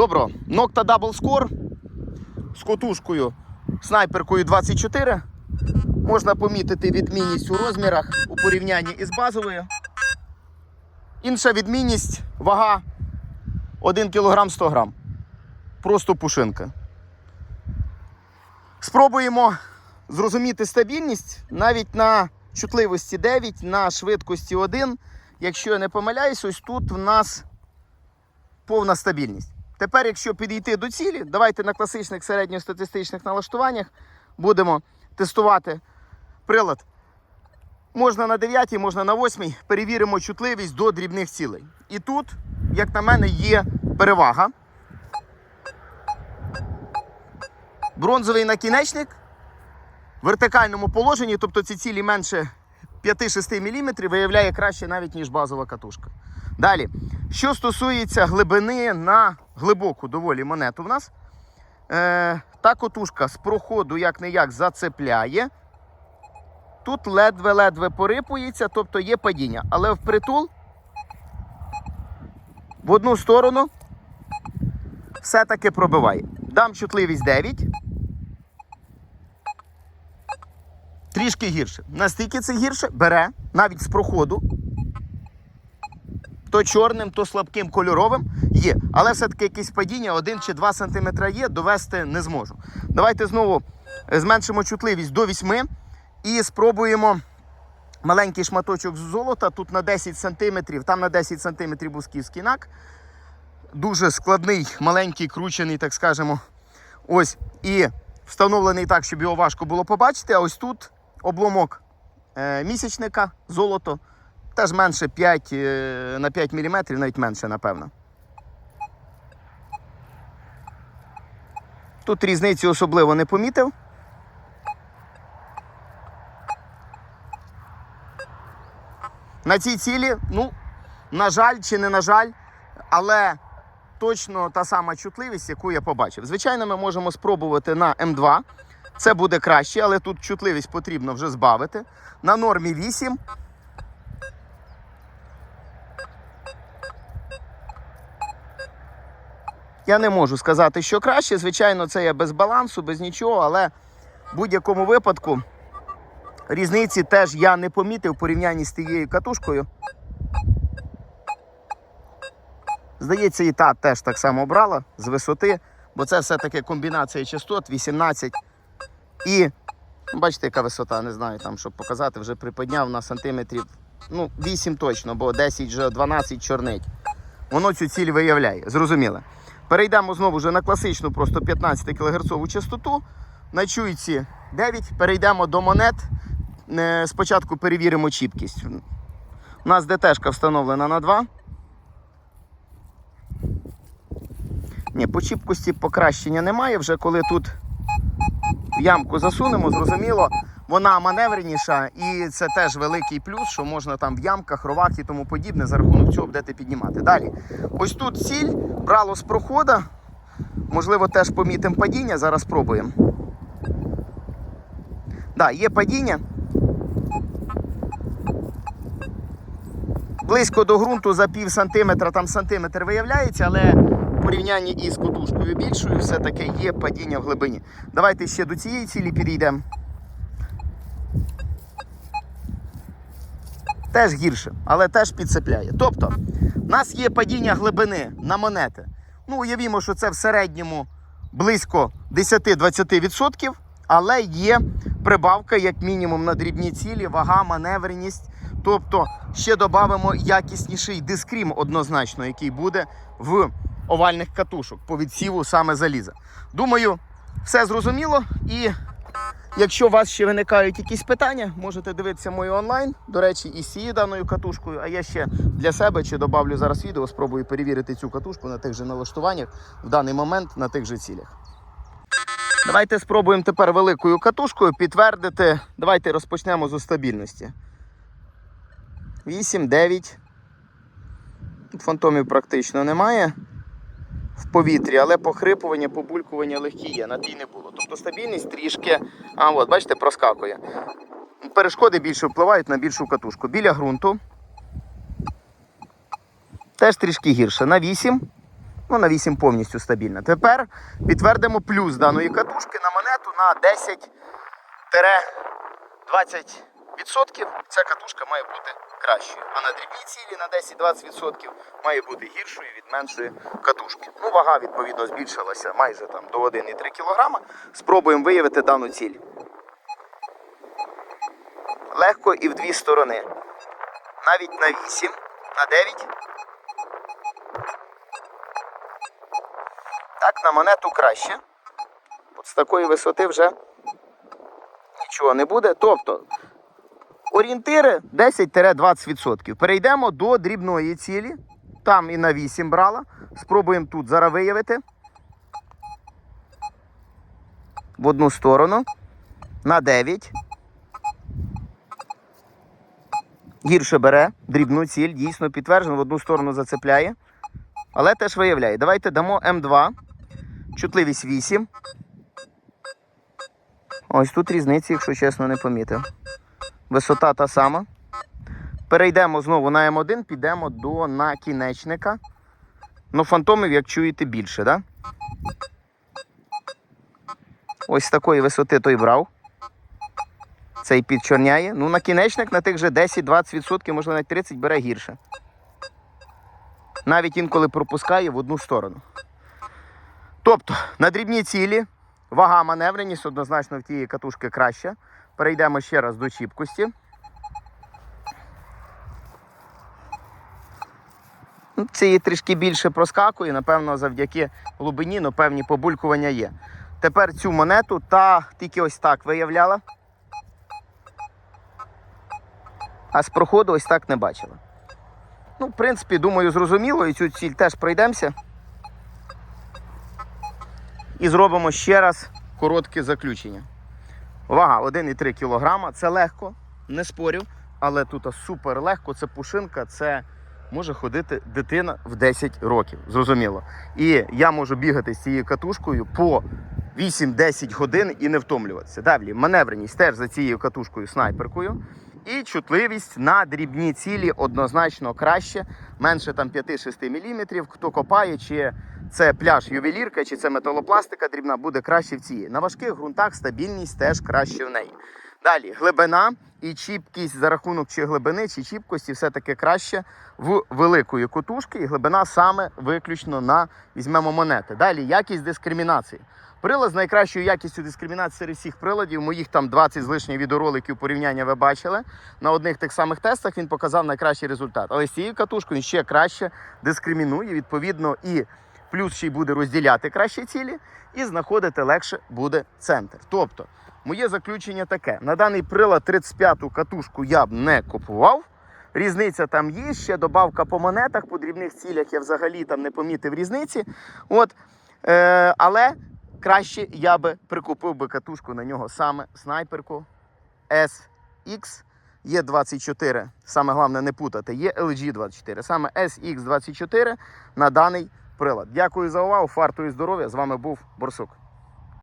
Добро. Nocta Double Score з котушкою снайперкою 24. Можна помітити відмінність у розмірах у порівнянні із базовою. Інша відмінність вага 1 кг 100 г. Просто пушинка. Спробуємо зрозуміти стабільність навіть на чутливості 9, на швидкості 1. Якщо я не помиляюсь, ось тут в нас повна стабільність. Тепер, якщо підійти до цілі, давайте на класичних середньостатистичних налаштуваннях будемо тестувати прилад. Можна на 9, можна на 8, перевіримо чутливість до дрібних цілей. І тут, як на мене, є перевага. Бронзовий накінечник в вертикальному положенні, тобто ці цілі менше 5-6 мм, виявляє краще навіть, ніж базова катушка. Далі, що стосується глибини на глибоку доволі монету в нас, е, та котушка з проходу як не як зацепляє. Тут ледве-ледве порипується, тобто є падіння. Але впритул в одну сторону все-таки пробиває. Дам чутливість 9. Трішки гірше. Настільки це гірше бере навіть з проходу. То чорним, то слабким кольоровим є. Але все-таки якесь падіння 1 чи 2 см є, довести не зможу. Давайте знову зменшимо чутливість до 8 і спробуємо маленький шматочок золота. Тут на 10 см, там на 10 см бусківський нак. Дуже складний, маленький, кручений, так скажемо. Ось. І встановлений так, щоб його важко було побачити. А ось тут обломок е, місячника, золото. Теж менше 5 е, на 5 мм, навіть менше, напевно. Тут різниці особливо не помітив. На цій цілі, ну, на жаль чи не на жаль, але точно та сама чутливість, яку я побачив. Звичайно, ми можемо спробувати на М2. Це буде краще, але тут чутливість потрібно вже збавити. На нормі 8. Я не можу сказати, що краще. Звичайно, це є без балансу, без нічого, але в будь-якому випадку різниці теж я не помітив в порівнянні з тією катушкою. Здається, і та теж так само брала з висоти, бо це все-таки комбінація частот 18. І бачите, яка висота, не знаю, там, щоб показати, вже приподняв на сантиметрів. Ну, 8 точно, бо 10 вже 12 чорнить. Воно цю ціль виявляє. Зрозуміло. Перейдемо знову вже на класичну просто 15 кГц частоту. На чуйці 9. Перейдемо до монет. Е, Спочатку перевіримо чіпкість. У нас ДТшка встановлена на 2. Ні, по чіпкості покращення немає. Вже коли тут ямку засунемо, зрозуміло, вона маневреніша і це теж великий плюс, що можна там в ямках, ровах і тому подібне за рахунок цього будете піднімати. Далі. Ось тут ціль, брало з прохода. Можливо, теж помітимо падіння. Зараз спробуємо. Да, є падіння. Близько до ґрунту за пів сантиметра, там сантиметр виявляється, але в порівнянні із котушкою більшою все-таки є падіння в глибині. Давайте ще до цієї цілі підійдемо. Теж гірше, але теж підцепляє. Тобто, в нас є падіння глибини на монети. Ну, уявімо, що це в середньому близько 10-20%, але є прибавка, як мінімум, на дрібні цілі, вага, маневреність. Тобто ще додамо якісніший дискрім однозначно, який буде в овальних катушок по відсіву саме заліза. Думаю, все зрозуміло. І якщо у вас ще виникають якісь питання, можете дивитися мою онлайн. До речі, і з даною катушкою. А я ще для себе чи добавлю зараз відео, спробую перевірити цю катушку на тих же налаштуваннях в даний момент на тих же цілях. Давайте спробуємо тепер великою катушкою підтвердити. Давайте розпочнемо з стабільності. 8, 9. Фантомів практично немає в повітрі, але похрипування, побулькування легкі є, на тій не було. Тобто стабільність трішки, а от, бачите, проскакує. Перешкоди більше впливають на більшу катушку. Біля ґрунту. Теж трішки гірше. На 8. Ну, на 8 повністю стабільна. Тепер підтвердимо плюс даної катушки на монету на 10-20%. Ця катушка має бути кращою. А на дрібній цілі на 10-20% має бути гіршою від меншої катушки. Ну, вага, відповідно, збільшилася майже там до 1,3 кг. Спробуємо виявити дану ціль. Легко і в дві сторони. Навіть на 8, на 9. Так, на монету краще. От з такої висоти вже нічого не буде. Тобто орієнтири 10-20%. Перейдемо до дрібної цілі. Там і на 8 брала. Спробуємо тут зараз виявити. В одну сторону. На 9. Гірше бере дрібну ціль, дійсно підтверджено, в одну сторону зацепляє. Але теж виявляє. Давайте дамо М2. Чутливість 8. Ось тут різниці, якщо чесно, не помітив. Висота та сама. Перейдемо знову на М1, підемо до накінечника. Ну, фантомів, як чуєте, більше? Да? Ось такої висоти той брав. Цей підчорняє. Ну, накінечник на тих же 10-20%, можливо, навіть 30% бере гірше. Навіть інколи пропускає в одну сторону. Тобто, на дрібні цілі вага маневреність однозначно в тієї катушки краща. Перейдемо ще раз до чіпкості. Ну, Цієї трішки більше проскакує, напевно, завдяки глибині, ну, певні побулькування є. Тепер цю монету та тільки ось так виявляла. А з проходу ось так не бачила. Ну, в принципі, думаю, зрозуміло, і цю ціль теж пройдемося. І зробимо ще раз коротке заключення. Вага 1,3 кг. Це легко, не спорю, але тут супер легко. Це пушинка, це може ходити дитина в 10 років. Зрозуміло. І я можу бігати з цією катушкою по 8-10 годин і не втомлюватися. Далі маневреність теж за цією катушкою снайперкою. І чутливість на дрібні цілі однозначно краще, менше там 5-6 мм. Хто копає, чи це пляж ювелірка, чи це металопластика дрібна, буде краще в цій. На важких ґрунтах стабільність теж краще в неї. Далі глибина і чіпкість за рахунок чи глибини, чи чіпкості все-таки краще в великої котушки. І глибина саме виключно на візьмемо монети. Далі якість дискримінації. Прилад з найкращою якістю дискримінації серед всіх приладів. Моїх там 20 з лишніх відеороликів порівняння ви бачили. На одних тих самих тестах він показав найкращий результат. Але з цією катушкою він ще краще дискримінує. Відповідно, і плюс ще й буде розділяти кращі цілі, і знаходити легше буде центр. Тобто, моє заключення таке: на даний прилад 35-ту катушку я б не купував. Різниця там є, ще добавка по монетах, по дрібних цілях я взагалі там не помітив різниці. От, е, але краще я би прикупив би катушку на нього саме снайперку SX. Є 24, саме головне не путати, є LG 24, саме SX24 на даний прилад. Дякую за увагу, фарту і здоров'я. З вами був Борсук.